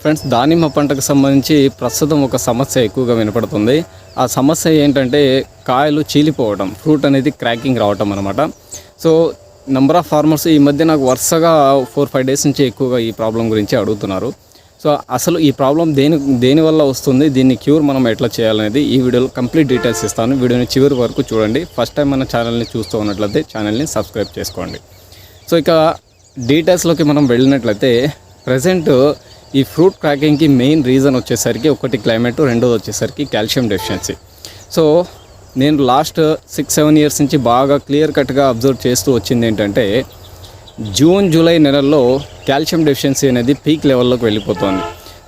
Friends దానిమ్మ పంటకు సంబంధించి ప్రస్తుతం ఒక సమస్య ఎక్కువగా వినపడుతుంది. ఆ సమస్య ఏంటంటే కాయలు చీలిపోవడం ఫ్రూట్ అనేది క్రాకింగ్ రావటం అనమాట సో నెంబర్ ఆఫ్ ఫార్మర్స్ ఈ మధ్య నాకు వరుసగా ఫోర్ ఫైవ్ డేస్ నుంచి ఎక్కువగా ఈ ప్రాబ్లం గురించి అడుగుతున్నారు. సో అసలు ఈ ప్రాబ్లం దేని దేని వల్ల వస్తుంది దీన్ని క్యూర్ మనం ఎట్లా చేయాలనేది ఈ వీడియోలో కంప్లీట్ డీటెయిల్స్ ఇస్తాను. వీడియోని చివరి వరకు చూడండి. ఫస్ట్ టైం మన ఛానల్ని చూస్తూ ఉన్నట్లయితే ఛానల్ని సబ్స్క్రైబ్ చేసుకోండి. సో ఇక డీటెయిల్స్లోకి మనం వెళ్ళినట్లయితే ప్రజెంట్ ఈ ఫ్రూట్ క్రాకింగ్కి మెయిన్ రీజన్ వచ్చేసరికి ఒకటి క్లైమేట్ రెండోది వచ్చేసరికి కాల్షియం డెఫిషియన్సీ. సో నేను లాస్ట్ సిక్స్ సెవెన్ ఇయర్స్ నుంచి బాగా క్లియర్ కట్గా అబ్జర్వ్ చేస్తూ వచ్చింది ఏంటంటే జూన్ జూలై నెలల్లో కాల్షియం డెఫిషియన్సీ అనేది పీక్ లెవెల్లోకి వెళ్ళిపోతుంది.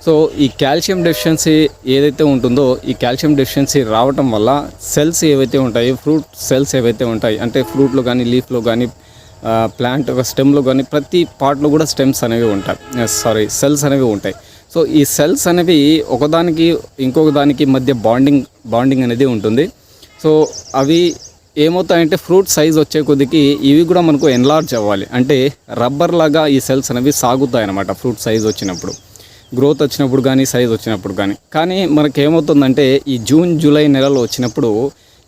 సో ఈ కాల్షియం డెఫిషియన్సీ ఏదైతే ఉంటుందో ఈ కాల్షియం డెఫిషియన్సీ రావటం వల్ల సెల్స్ ఏవైతే ఉంటాయో ఫ్రూట్ సెల్స్ ఏవైతే ఉంటాయి అంటే ఫ్రూట్లో కానీ లీఫ్లో కానీ ప్లాంట్ ఒక స్టెమ్లో కానీ ప్రతి పార్ట్లో కూడా స్టెమ్స్ అనేవి ఉంటాయి. సారీ సెల్స్ అనేవి ఉంటాయి. సో ఈ సెల్స్ అనేవి ఒకదానికి ఇంకొక దానికి మధ్య బాండింగ్ బాండింగ్ అనేది ఉంటుంది. సో అవి ఏమవుతాయంటే ఫ్రూట్ సైజ్ వచ్చే కొద్దికి ఇవి కూడా మనకు ఎన్లార్జ్ అవ్వాలి. అంటే రబ్బర్ లాగా ఈ సెల్స్ అనేవి సాగుతాయి అన్నమాట ఫ్రూట్ సైజ్ వచ్చినప్పుడు. గ్రోత్ వచ్చినప్పుడు కానీ సైజ్ వచ్చినప్పుడు కానీ. కానీ మనకేమవుతుందంటే ఈ జూన్ జూలై నెలలో వచ్చినప్పుడు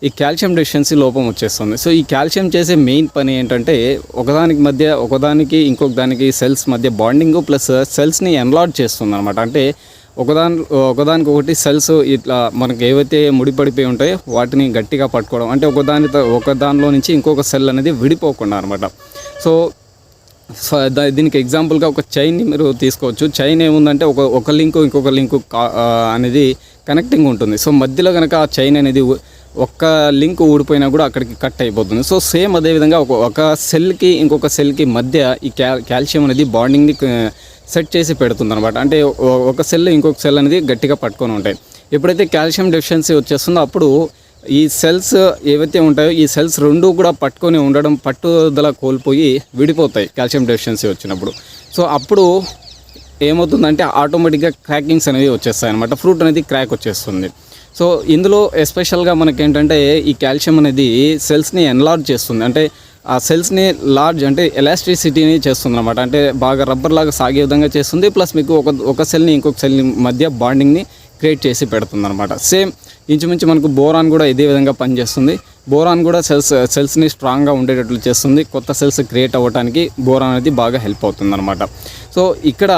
ఈ కాల్షియం డెఫిషియన్సీ లోపం వచ్చేస్తుంది. సో ఈ కాల్షియం చేసే మెయిన్ పని ఏంటంటే ఒకదానికి మధ్య ఒకదానికి ఇంకొక దానికి సెల్స్ మధ్య బాండింగ్ ప్లస్ సెల్స్ని ఎన్లాడ్ చేస్తుంది అనమాట అంటే ఒకదాని ఒకదానికి ఒకటి సెల్స్ ఇట్లా మనకి ఏవైతే ముడిపడిపోయి ఉంటాయో వాటిని గట్టిగా పట్టుకోవడం. అంటే ఒకదాని ఒక దానిలో నుంచి ఇంకొక సెల్ అనేది విడిపోకుండా అనమాట సో దీనికి ఎగ్జాంపుల్గా ఒక చైన్ని మీరు తీసుకోవచ్చు. చైన్ ఏముందంటే ఒక ఒక లింక్ ఇంకొక లింకు అనేది కనెక్టింగ్ ఉంటుంది. సో మధ్యలో కనుక ఆ చైన్ అనేది ఒక్క లింక్ ఊడిపోయినా కూడా అక్కడికి కట్ అయిపోతుంది. సో సేమ్ అదేవిధంగా ఒక ఒక సెల్కి ఇంకొక సెల్కి మధ్య ఈ క్యా కాల్షియం అనేది బాండింగ్ని సెట్ చేసి పెడుతుంది అనమాట అంటే ఒక సెల్ ఇంకొక సెల్ అనేది గట్టిగా పట్టుకొని ఉంటాయి. ఎప్పుడైతే కాల్షియం డెఫిషియన్సీ వచ్చేస్తుందో అప్పుడు ఈ సెల్స్ ఏవైతే ఉంటాయో ఈ సెల్స్ రెండు కూడా పట్టుకొని ఉండడం పట్టుదల కోల్పోయి విడిపోతాయి కాల్షియం డెఫిషియన్సీ వచ్చినప్పుడు. సో అప్పుడు ఏమవుతుందంటే ఆటోమేటిక్గా క్రాకింగ్స్ అనేవి వచ్చేస్తాయి అనమాట ఫ్రూట్ అనేది క్రాక్ వచ్చేస్తుంది. సో ఇందులో ఎస్పెషల్గా మనకి ఏంటంటే ఈ కాల్షియం అనేది సెల్స్ని ఎన్లార్జ్ చేస్తుంది. అంటే ఆ సెల్స్ని లార్జ్ అంటే ఎలాస్టిసిటీని చేస్తుంది అనమాట అంటే బాగా రబ్బర్ లాగా సాగే విధంగా చేస్తుంది. ప్లస్ మీకు ఒక ఒక సెల్ని ఇంకొక సెల్ని మధ్య బాండింగ్ని క్రియేట్ చేసి పెడుతుంది అనమాట సేమ్ ఇంచుమించు మనకు బోరాన్ కూడా ఇదే విధంగా పనిచేస్తుంది. బోరాన్ కూడా సెల్స్ సెల్స్ని స్ట్రాంగ్గా ఉండేటట్లు చేస్తుంది. కొత్త సెల్స్ క్రియేట్ అవ్వడానికి బోరాన్ అనేది బాగా హెల్ప్ అవుతుంది అనమాట సో ఇక్కడ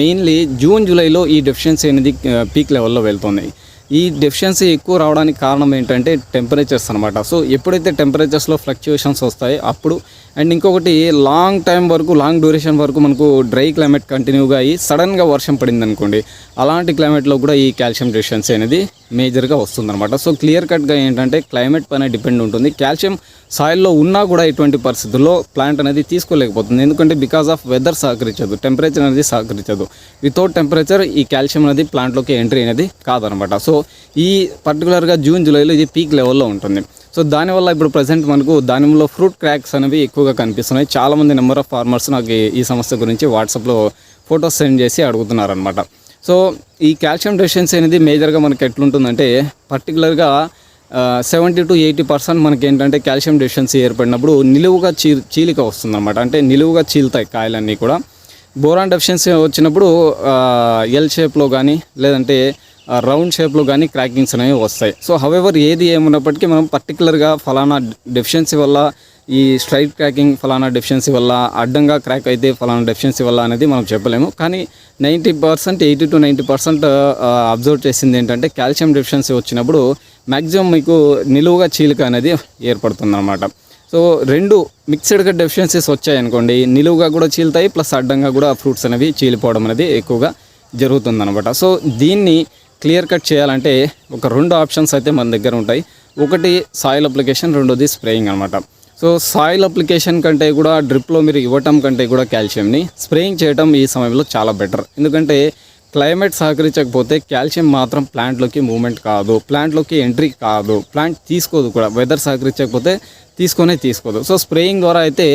మెయిన్లీ జూన్ జూలైలో ఈ డెఫిషియన్సీ అనేది పీక్ లెవెల్లో వెళ్తుంది. ఈ డెఫిషియన్సీ ఎక్కువ రావడానికి కారణం ఏంటంటే టెంపరేచర్స్ అనమాట సో ఎప్పుడైతే టెంపరేచర్స్లో ఫ్లక్చుయేషన్స్ వస్తాయి అప్పుడు అండ్ ఇంకొకటి లాంగ్ టైం వరకు లాంగ్ డ్యూరేషన్ వరకు మనకు డ్రై క్లైమేట్ కంటిన్యూగా అయ్యి సడన్గా వర్షం పడింది అనుకోండి అలాంటి క్లైమేట్లో కూడా ఈ కాల్షియం డెఫిషియన్సీ అనేది మేజర్గా వస్తుందన్నమాట. సో క్లియర్ కట్గా ఏంటంటే క్లైమేట్ పైన డిపెండ్ ఉంటుంది. కాల్షియం సాయిల్లో ఉన్నా కూడా ఇటువంటి పరిస్థితుల్లో ప్లాంట్ అనేది తీసుకోలేకపోతుంది. ఎందుకంటే బికాస్ ఆఫ్ వెదర్ సహకరించదు టెంపరేచర్ అనేది సహకరించదు. వితౌట్ టెంపరేచర్ ఈ కాల్షియం అనేది ప్లాంట్లోకి ఎంట్రీ అనేది కాదనమాట సో ఈ పర్టికులర్గా జూన్ జూలైలో ఇది పీక్ లెవెల్లో ఉంటుంది. సో దానివల్ల ఇప్పుడు ప్రజెంట్ మనకు దానిలో ఫ్రూట్ క్రాక్స్ అనేవి ఎక్కువగా కనిపిస్తున్నాయి. చాలామంది నెంబర్ ఆఫ్ ఫార్మర్స్ నాకు ఈ- సమస్య గురించి వాట్సాప్లో ఫొటోస్ సెండ్ చేసి అడుగుతున్నారనమాట సో ఈ కాల్షియం డెఫిషియన్సీ అనేది మేజర్గా మనకి ఎట్లుంటుందంటే పర్టికులర్గా సెవెంటీ టు ఎయిటీ పర్సెంట్ మనకి ఏంటంటే కాల్షియం డెఫిషియన్సీ ఏర్పడినప్పుడు నిలువుగా చీ చీలిక వస్తుందన్నమాట. అంటే నిలువుగా చీలుతాయి కాయలన్నీ కూడా. బోరాన్ డెఫిషియన్సీ వచ్చినప్పుడు ఎల్ షేప్లో కానీ లేదంటే రౌండ్ షేప్లో కానీ క్రాకింగ్స్ అనేవి వస్తాయి. సో హవెవర్ ఏది ఏమున్నప్పటికీ మనం పర్టికులర్గా ఫలానా డెఫిషియన్సీ వల్ల ఈ స్ట్రైట్ క్రాకింగ్ ఫలానా డెఫిషియన్సీ వల్ల అడ్డంగా క్రాక్ అయితే ఫలానా డెఫిషియన్సీ వల్ల అనేది మనం చెప్పలేము. కానీ ninety percent eighty to ninety percent observe చేసింది ఏంటంటే కాల్షియం డెఫిషియన్సీ వచ్చినప్పుడు మ్యాక్సిమం మీకు నిలువుగా చీలిక అనేది ఏర్పడుతుందన్నమాట. సో రెండు మిక్స్డ్గా డెఫిషియన్సీస్ వచ్చాయనుకోండి నిలువుగా కూడా చీలుతాయి ప్లస్ అడ్డంగా కూడా ఫ్రూట్స్ అనేవి చీలిపోవడం అనేది ఎక్కువగా జరుగుతుందన్నమాట. సో దీన్ని క్లియర్ కట్ చేయాలంటే ఒక రెండు ఆప్షన్స్ అయితే మన దగ్గర ఉంటాయి. ఒకటి సాయిల్ అప్లికేషన్ రెండోది స్ప్రేయింగ్ అనమాట సో సాయిల్ అప్లికేషన్ కంటే కూడా డ్రిప్లో మీరు ఇవ్వటం కంటే కూడా కాల్షియంని స్ప్రేయింగ్ చేయటం ఈ సమయంలో చాలా బెటర్. ఎందుకంటే క్లైమేట్ సహకరించకపోతే కాల్షియం మాత్రం ప్లాంట్లోకి మూమెంట్ కాదు ప్లాంట్లోకి ఎంట్రీ కాదు ప్లాంట్ తీసుకోదు కూడా. వెదర్ సహకరించకపోతే తీసుకొనే తీసుకోదు. సో స్ప్రేయింగ్ ద్వారా అయితే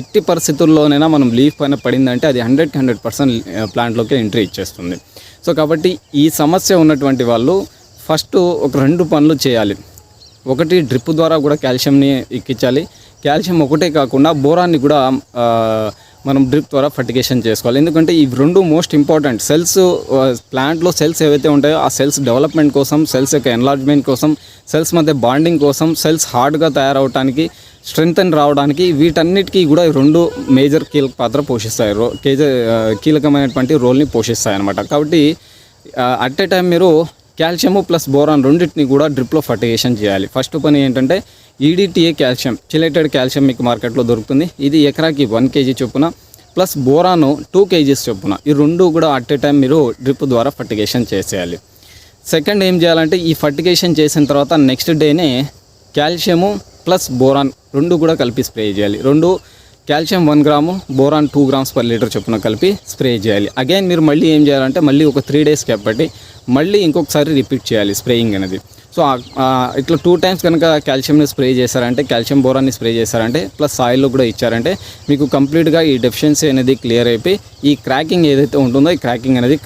ఎట్టి పరిస్థితుల్లోనైనా మనం లీఫ్ పైన పడిందంటే అది హండ్రెడ్కి హండ్రెడ్ పర్సెంట్ ప్లాంట్లోకి ఎంట్రీ ఇచ్చేస్తుంది. సో కాబట్టి ఈ సమస్య ఉన్నటువంటి వాళ్ళు ఫస్ట్ ఒక రెండు పనులు చేయాలి. ఒకటి డ్రిప్ ద్వారా కూడా కాల్షియంని ఎక్కించాలి. కాల్షియం ఒకటే కాకుండా బోరాన్ని కూడా మనం డ్రిప్ ద్వారా ఫర్టిగేషన్ చేసుకోవాలి. ఎందుకంటే ఈ రెండు మోస్ట్ ఇంపార్టెంట్. సెల్స్ ప్లాంట్లో సెల్స్ ఏవైతే ఉంటాయో ఆ సెల్స్ డెవలప్మెంట్ కోసం సెల్స్ యొక్క ఎన్లార్జ్మెంట్ కోసం సెల్స్ మధ్య బాండింగ్ కోసం సెల్స్ హార్డ్గా తయారవడానికి స్ట్రెంగ్త్ రావడానికి వీటన్నిటికీ కూడా రెండు మేజర్ కీలక పాత్ర పోషిస్తాయి. రో కీలకమైనటువంటి రోల్ని పోషిస్తాయి అనమాట కాబట్టి అట్ ఏ టైం మీరు కాల్షియము ప్లస్ బోరాన్ రెండింటిని కూడా డ్రిప్లో ఫర్టిగేషన్ చేయాలి. ఫస్ట్ పని ఏంటంటే ఈడిటిఏ కాల్షియం చిలేటెడ్ కాల్షియం మీకు మార్కెట్లో దొరుకుతుంది. ఇది ఎకరాకి వన్ కేజీ చొప్పున ప్లస్ బోరాను టూ కేజీస్ చొప్పున. ఈ రెండు కూడా అట్ ఏ టైం మీరు డ్రిప్ ద్వారా ఫర్టిగేషన్ చేసేయాలి. సెకండ్ ఏం చేయాలంటే ఈ ఫర్టిగేషన్ చేసిన తర్వాత నెక్స్ట్ డేనే కాల్షియము ప్లస్ బోరాన్ రెండు కూడా కలిపి స్ప్రే చేయాలి. రెండు calcium one gram boron two grams per litre చొప్పున కలిపి స్ప్రే చేయాలి. అగైన్ మీరు మళ్ళీ ఏం చేయాలంటే మళ్ళీ ఒక త్రీ డేస్ కాబట్టి మళ్ళీ ఇంకొకసారి రిపీట్ చేయాలి స్ప్రేయింగ్ అనేది. సో ఇట్లా టూ టైమ్స్ కనుక కాల్షియంని స్ప్రే చేశారంటే కాల్షియం బోరాన్ని స్ప్రే చేశారంటే ప్లస్ సాయిల్లో కూడా ఇచ్చారంటే మీకు కంప్లీట్గా ఈ డెఫిషియన్సీ అనేది క్లియర్ అయిపోయి ఈ క్రాకింగ్ ఏదైతే ఉంటుందో ఈ క్రాకింగ్ అనేది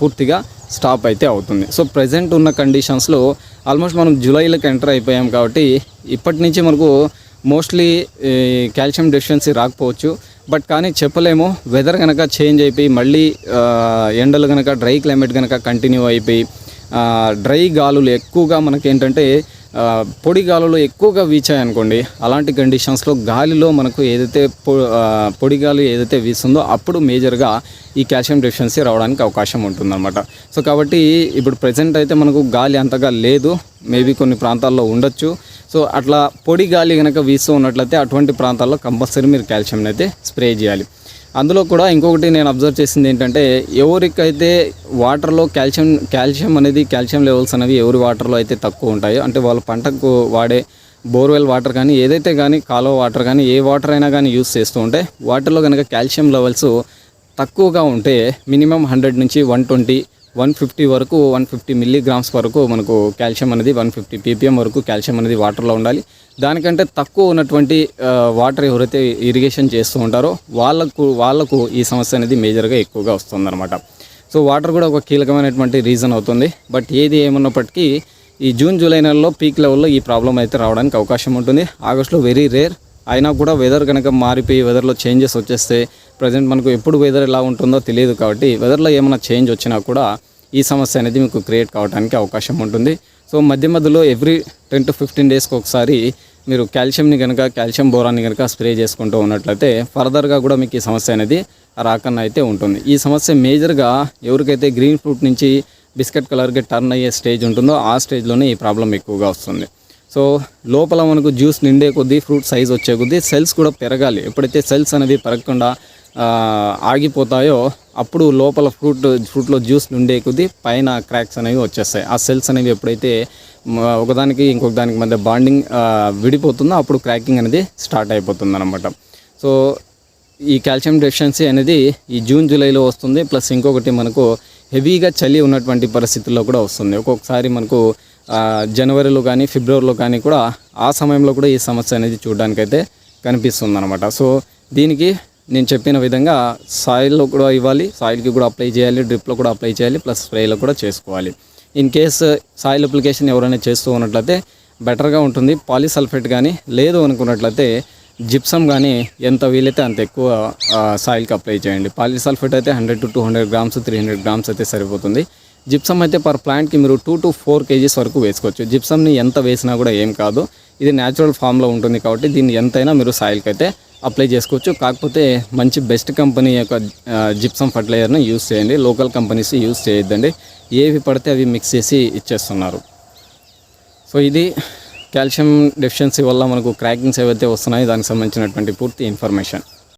పూర్తిగా స్టాప్ అయితే అవుతుంది. సో ప్రజెంట్ ఉన్న కండిషన్స్లో ఆల్మోస్ట్ మనం జూలైలోకి ఎంటర్ అయిపోయాం కాబట్టి ఇప్పటి నుంచి మనకు మోస్ట్లీ కాల్షియం డెఫిషియన్సీ రాకపోవచ్చు. బట్ కానీ చెప్పలేము వెదర్ కనుక చేంజ్ అయిపోయి మళ్ళీ ఎండలు కనుక డ్రై క్లైమేట్ కనుక కంటిన్యూ అయిపోయి డ్రై గాలులు ఎక్కువగా మనకి ఏంటంటే పొడి గాలులు ఎక్కువగా వీచాయి అనుకోండి అలాంటి కండిషన్స్లో గాలిలో మనకు ఏదైతే పొ పొడి గాలి ఏదైతే వీస్తుందో అప్పుడు మేజర్గా ఈ కాల్షియం డెఫిషియన్సీ రావడానికి అవకాశం ఉంటుందన్నమాట. సో కాబట్టి ఇప్పుడు ప్రజెంట్ అయితే మనకు గాలి అంతగా లేదు మేబీ కొన్ని ప్రాంతాల్లో ఉండొచ్చు. సో అట్లా పొడి గాలి కనుక వీస్తూ ఉన్నట్లయితే అటువంటి ప్రాంతాల్లో కంపల్సరీ మీరు కాల్షియం అయితే స్ప్రే చేయాలి. అందులో కూడా ఇంకొకటి నేను అబ్జర్వ్ చేసింది ఏంటంటే ఎవరికైతే వాటర్లో కాల్షియం కాల్షియం అనేది కాల్షియం లెవెల్స్ అనేవి ఎవరి వాటర్లో అయితే తక్కువ ఉంటాయో అంటే వాళ్ళ పంటకు వాడే బోర్వెల్ వాటర్ కానీ ఏదైతే కానీ కాలువ వాటర్ కానీ ఏ వాటర్ అయినా కానీ యూస్ చేస్తూ ఉంటే వాటర్లో కనుక కాల్షియం లెవెల్స్ తక్కువగా ఉంటే మినిమం హండ్రెడ్ నుంచి వన్ ట్వంటీ వన్ ఫిఫ్టీ వరకు వన్ ఫిఫ్టీ మిల్లీగ్రామ్స్ వరకు మనకు కాల్షియం అనేది వన్ ఫిఫ్టీ పీపీఎం వరకు కాల్షియం అనేది వాటర్లో ఉండాలి. దానికంటే తక్కువ ఉన్నటువంటి వాటర్ ఎవరైతే ఇరిగేషన్ చేస్తూ ఉంటారో వాళ్ళకు వాళ్ళకు ఈ సమస్య అనేది మేజర్గా ఎక్కువగా వస్తుందన్నమాట. సో వాటర్ కూడా ఒక కీలకమైనటువంటి రీజన్ అవుతుంది. బట్ ఏది ఏమన్నప్పటికీ ఈ జూన్ జూలై నెలలో పీక్ లెవెల్లో ఈ ప్రాబ్లం అయితే రావడానికి అవకాశం ఉంటుంది. ఆగస్ట్లో వెరీ రేర్ అయినా కూడా వెదర్ కనుక మారిపోయి వెదర్లో చేంజెస్ వచ్చేస్తే ప్రజెంట్ మనకు ఎప్పుడు వెదర్ ఎలా ఉంటుందో తెలియదు కాబట్టి వెదర్లో ఏమైనా చేంజ్ వచ్చినా కూడా ఈ సమస్య అనేది మీకు క్రియేట్ కావడానికి అవకాశం ఉంటుంది. సో మధ్య మధ్యలో ఎవ్రీ టెన్ టు ఫిఫ్టీన్ డేస్కి ఒకసారి మీరు కాల్షియంని కనుక కాల్షియం బోరాన్ని కనుక స్ప్రే చేసుకుంటూ ఉన్నట్లయితే ఫర్దర్గా కూడా మీకు ఈ సమస్య అనేది రాకన్నా అయితే ఉంటుంది. ఈ సమస్య మేజర్గా ఎవరికైతే గ్రీన్ ఫ్రూట్ నుంచి బిస్కెట్ కలర్కి టర్న్ అయ్యే స్టేజ్ ఉంటుందో ఆ స్టేజ్లోనే ఈ ప్రాబ్లం ఎక్కువగా వస్తుంది. సో లోపల మనకు జ్యూస్ నిండే కొద్దీ ఫ్రూట్ సైజ్ వచ్చే కొద్దీ సెల్స్ కూడా పెరగాలి. ఎప్పుడైతే సెల్స్ అనేవి పెరగకుండా ఆగిపోతాయో అప్పుడు లోపల ఫ్రూట్ ఫ్రూట్లో జ్యూస్ ఉండే కొద్దీ పైన క్రాక్స్ అనేవి వచ్చేస్తాయి. ఆ సెల్స్ అనేవి ఎప్పుడైతే ఒకదానికి ఇంకొక దానికి మధ్య బాండింగ్ విడిపోతుందో అప్పుడు క్రాకింగ్ అనేది స్టార్ట్ అయిపోతుంది అనమాట సో ఈ కాల్షియం డెఫిషియన్సీ అనేది ఈ జూన్ జూలైలో వస్తుంది. ప్లస్ ఇంకొకటి మనకు హెవీగా చలి ఉన్నటువంటి పరిస్థితుల్లో కూడా వస్తుంది. ఒక్కొక్కసారి మనకు జనవరిలో కానీ ఫిబ్రవరిలో కానీ కూడా ఆ సమయంలో కూడా ఈ సమస్య అనేది చూడడానికైతే కనిపిస్తుంది అనమాట సో దీనికి నేను చెప్పిన విధంగా సాయిల్లో కూడా ఇవ్వాలి సాయిల్కి కూడా అప్లై చేయాలి డ్రిప్లో కూడా అప్లై చేయాలి ప్లస్ స్ప్రేలో కూడా చేసుకోవాలి. ఇన్ కేస్ సాయిల్ అప్లికేషన్ ఎవరైనా చేస్తూ ఉన్నట్లయితే బెటర్గా ఉంటుంది. పాలిసల్ఫేట్ కానీ లేదు అనుకున్నట్లయితే జిప్సమ్ కానీ ఎంత వీలైతే అంత ఎక్కువ సాయిల్కి అప్లై చేయండి. పాలిసల్ఫేట్ అయితే hundred to two hundred grams three hundred grams అయితే సరిపోతుంది. జిప్సమ్ అయితే పర్ ప్లాంట్కి మీరు టూ టు ఫోర్ కేజీస్ వరకు వేసుకోవచ్చు. జిప్సమ్ని ఎంత వేసినా కూడా ఏం కాదు. ఇది న్యాచురల్ ఫామ్లో ఉంటుంది కాబట్టి దీన్ని ఎంతైనా మీరు సాయిల్కి అయితే అప్లై చేసుకోవచ్చు. కాకపోతే మంచి బెస్ట్ కంపెనీ యొక్క జిప్సం ఫర్టిలైజర్ని యూస్ చేయండి. లోకల్ కంపెనీస్ యూస్ చేయొద్దండి. ఏవి పడితే అవి మిక్స్ చేసి ఇచ్చేస్తున్నారు. సో ఇది కాల్షియం డెఫిషియన్సీ వల్ల మనకు క్రాకింగ్స్ ఏవైతే వస్తున్నాయో దానికి సంబంధించినటువంటి పూర్తి ఇన్ఫర్మేషన్.